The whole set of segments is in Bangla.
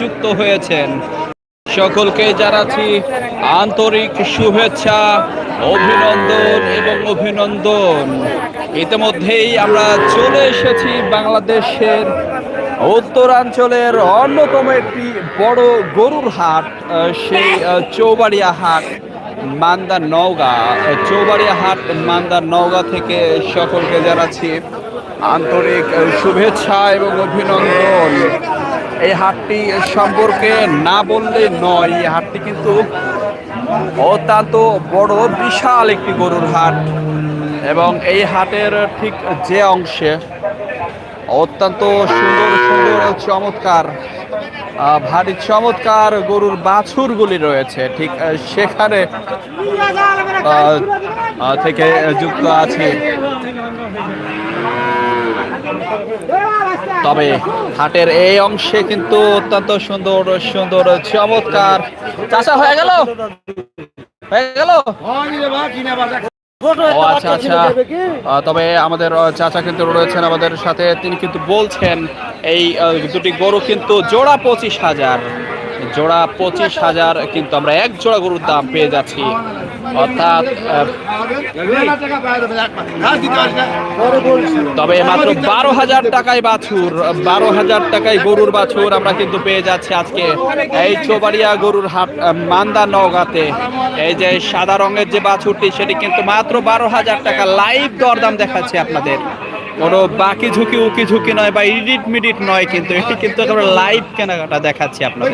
যুক্ত হয়েছেন। সকলকে জানাচ্ছি আন্তরিক শুভেচ্ছা, অভিনন্দন এবং অভিনন্দন। ইতিমধ্যেই আমরা চলে এসেছি বাংলাদেশের উত্তরাঞ্চলের অন্যতম একটি বড় গরুর হাট সেই চৌবাড়িয়া হাট মান্দা নওগাঁ। চৌবাড়িয়া হাট মান্দা নওগাঁ থেকে সকলকে জানাচ্ছি আন্তরিক শুভেচ্ছা এবং অভিনন্দন। এই হাটটি সম্পর্কে না বললে নয়, এই হাটটি কিন্তু অত্যন্ত বড়, বিশাল একটি গরুর হাট। এবং এই হাটের ঠিক যে অংশে অত্যন্ত সুন্দর সুন্দর, চমৎকার ভারী চমৎকার গরুর বাছুরগুলি রয়েছে। ঠিক সেখানে থেকে যুক্ত আছে। তবে হাটের এই অংশে কিন্তু অত্যন্ত সুন্দর সুন্দর, চমৎকার। চাষা হয়ে গেল? হয়ে গেল? আচ্ছা আচ্ছা। তবে আমাদের চাচা কিন্তু রয়েছেন আমাদের সাথে। তিনি কিন্তু বলছেন, এই দুটি গরু কিন্তু জোড়া পঁচিশ হাজার। জোড়া পঁচিশ হাজার কিন্তু আমরা এক জোড়া গরুর দাম পেয়ে যাচ্ছি। অর্থাৎ তবে মাত্র বারো হাজার টাকায় বাছুর, বারো হাজার টাকায় গরুর বাছুর আমরা কিন্তু পেয়ে যাচ্ছি আজকে। এই চৌবাড়িয়া গরুর হাট মান্দা নওগাঁতে। এই যে সাদা রঙের যে বাছুরটি, সেটি কিন্তু মাত্র বারো হাজার টাকা। লাইভ দরদাম দেখাচ্ছে আপনাদের। কোনো বাকি ঝুঁকি উকি ঝুঁকি নয় বা ইডিট মিডিট নয় কিন্তু এটি কিন্তু একেবারে লাইভ কেনাকাটা দেখাচ্ছি আপনাদের।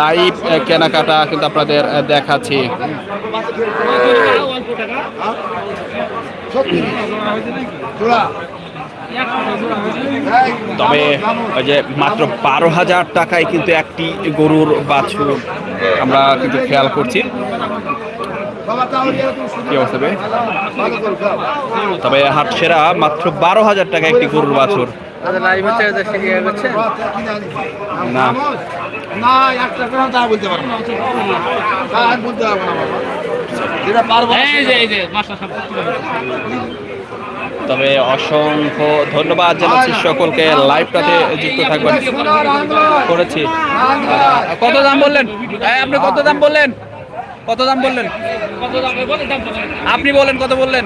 লাইভ কেনাকাটা কিন্তু আপনাদের দেখাচ্ছি। তবে ওই যে মাত্র বারো হাজার টাকায় কিন্তু একটি গরুর বাছুর আমরা কিন্তু খেয়াল করছি। কি অবস্থা? তবে হাট সেরা মাত্র বারো হাজার টাকা একটি গরুর বাছুর। না। না একটা কথা তা বলতে পারব না। বলতে পারব না যেটা পারব না এই যে এই যে মাস্টার সাহেব তবে অসংখ্য ধন্যবাদ জানাচ্ছি সকলকে। লাইভটাতে যুক্ত থাকবেন। করেছি। কত দাম বললেন? আপনি কত দাম বললেন? কত দাম বললেন? কত দাম বলে দাম বলে আপনি বলেন কত বললেন?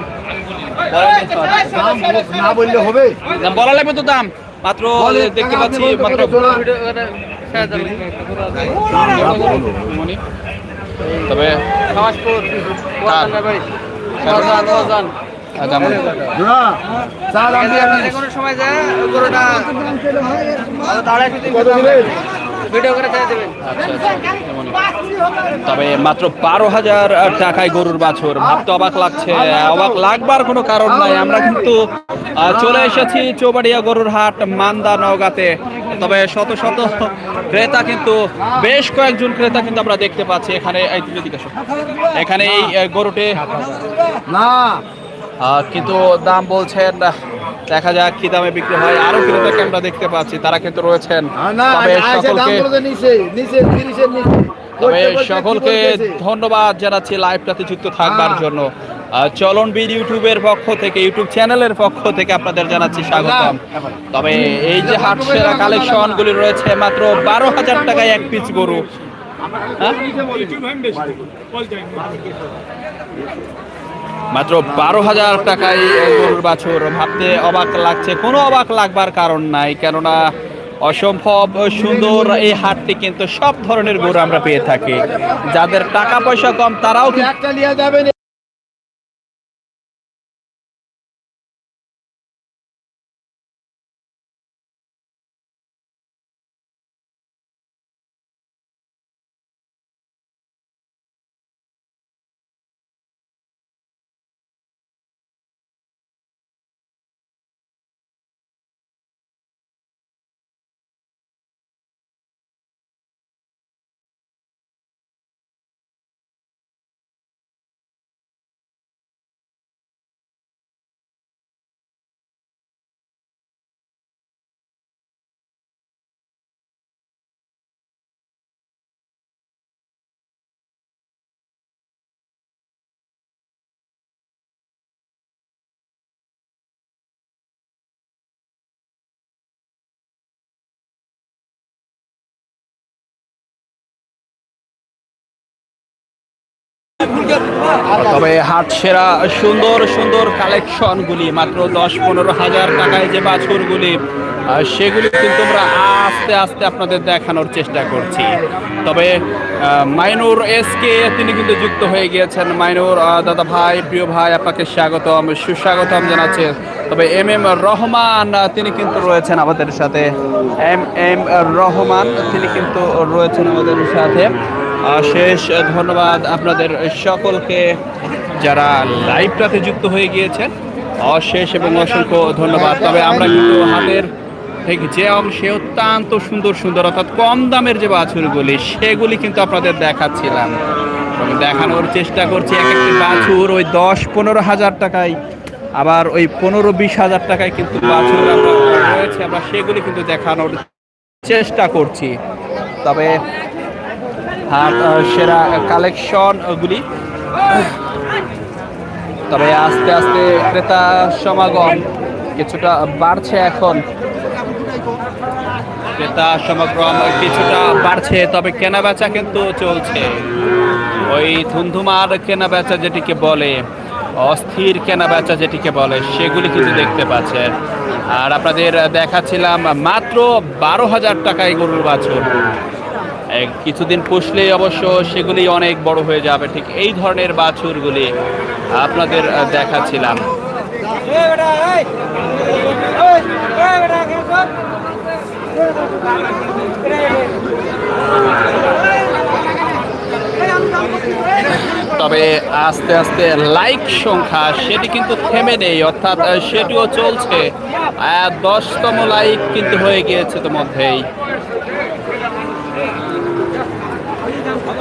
দাম না বললে হবে? বলা লাগবে তো দাম। মাত্র দেখতে পাচ্ছি মাত্র ভিডিও করে শেয়ার দেবেন। তবে আচ্ছা, সময় যায় গরুটা ভিডিও করে ছেড়ে দেবেন। আচ্ছা, আচ্ছা, এমনই। তবে মাত্র বারো হাজার টাকায় গরুর বাছুর। ভাবতে অবাক লাগছে অবাক লাগবার কোনো কারণ নাই। আমরা কিন্তু চলে এসেছি চৌবাড়িয়া গরুর হাট মান্দা নওগাঁতে। তবে শত শত ক্রেতা কিন্তু বেশ কয়েকজন ক্রেতা কিন্তু আমরা দেখতে পাচ্ছি এখানে। এখানে এই গরুটি না। কিন্তু দাম বলছেন দেখা যাক কি দামে বিক্রি হয়। আরও ক্রেতাকে আমরা দেখতে পাচ্ছি তারা কিন্তু রয়েছেন। তবে সকলকে নিচে নিচে। তবে সকলকে ধন্যবাদ জানাচ্ছি লাইভটাতে যুক্ত থাকবার। জন্য। চলন বিড ইউটিউবের পক্ষ থেকে ইউটিউব চ্যানেলের পক্ষ থেকে আপনাদের জানাচ্ছি স্বাগতম। তবে এই যে হাট সেরা কালেকশন গুলি রয়েছে মাত্র বারো হাজার টাকায় এক পিস গরু। হ্যাঁ? মাত্র বারো হাজার টাকায় গরুর বাছুর। ভাবতে অবাক লাগছে কোনো অবাক লাগবার কারণ নাই কেননা অসম্ভব সুন্দর এই হাটটি কিন্তু সব ধরনের গরু আমরা পেয়ে থাকি। যাদের টাকা পয়সা কম, তারাও তবে হাট সেরা সুন্দর সুন্দর কালেকশনগুলি, মাত্র দশ পনেরো হাজার টাকায় যে বাছুরগুলি সেগুলি কিন্তু আমরা আস্তে আস্তে আপনাদের দেখানোর চেষ্টা করছি। তবে মাইনুর এসকে তিনি কিন্তু যুক্ত হয়ে গিয়েছেন। মাইনুর দাদা ভাই, প্রিয় ভাই, আপনাকে স্বাগতম, সুস্বাগতম জানাচ্ছে। তবে এম এম রহমান তিনি কিন্তু রয়েছেন আমাদের সাথে। এম এম রহমান, তিনি কিন্তু রয়েছেন আমাদের সাথে। শেষ ধন্যবাদ আপনাদের সকলকে যারা লাইভটাতে যুক্ত হয়ে গিয়েছেন। অশেষ এবং অসংখ্য ধন্যবাদ। তবে আমরা কিন্তু হাতের ঠিক যে অংশে অত্যন্ত সুন্দর সুন্দর, অর্থাৎ কম দামের যে বাছুরগুলি, সেগুলি কিন্তু আপনাদের দেখাচ্ছিলাম। দেখানোর চেষ্টা করছি, এক একটি বাছুর ওই দশ পনেরো হাজার টাকায়, আবার ওই পনেরো বিশ হাজার টাকায় কিন্তু বাছুর রয়েছে। আমরা সেগুলি কিন্তু দেখানোর চেষ্টা করছি। তবে আহ, সেরা কালেকশনগুলি তবে আস্তে আস্তে ক্রেতা সমাগম কিছুটা বাড়ছে এখন। ক্রেতা সমাগম কিছুটা বাড়ছে তবে কেনা বেচা কিন্তু চলছে। ওই ধুমধুমার কেনা বেচা যেটিকে বলে অস্থির কেনা বেচা যেটিকে বলে সেগুলি কিন্তু দেখতে পাচ্ছেন। আর আপনাদের দেখাচ্ছিলাম মাত্র বারো হাজার টাকায় গরুর বাছুর। কিছুদিন পুষলেই অবশ্য সেগুলি অনেক বড় হয়ে যাবে। ঠিক এই ধরনের বাছুরগুলি আপনাদের দেখাচ্ছিলাম। তবে আস্তে আস্তে লাইক সংখ্যা, সেটি কিন্তু থেমে নেই, অর্থাৎ সেটিও চলছে। দশতম লাইক কিন্তু হয়ে গিয়েছে তো মধ্যেই।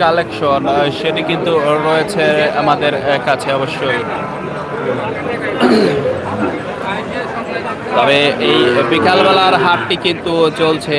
কালেকশন সেটি কিন্তু রয়েছে আমাদের কাছে অবশ্যই। তবে এই বিকালবেলার হাটটি কিন্তু চলছে।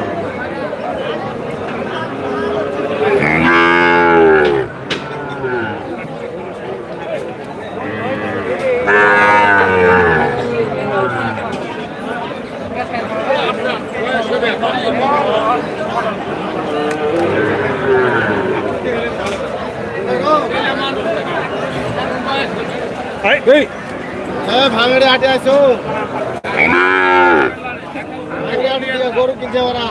হ্যাঁ ভাঙড়ে হাটে আসো ভাঙড়ে হাটে দিয়ে গরু কিনছে ওরা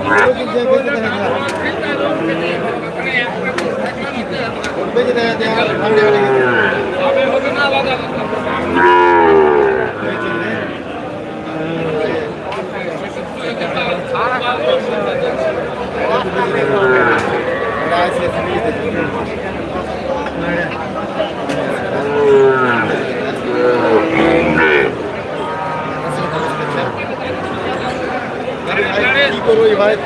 গরু কিনছে বেঁচে দেখা যায় বেঁচে দেখা যায় ভাঙড়ে হাটে গেছে। কি করব এবার নেপাল দেখি সাড়ে পাঁচশো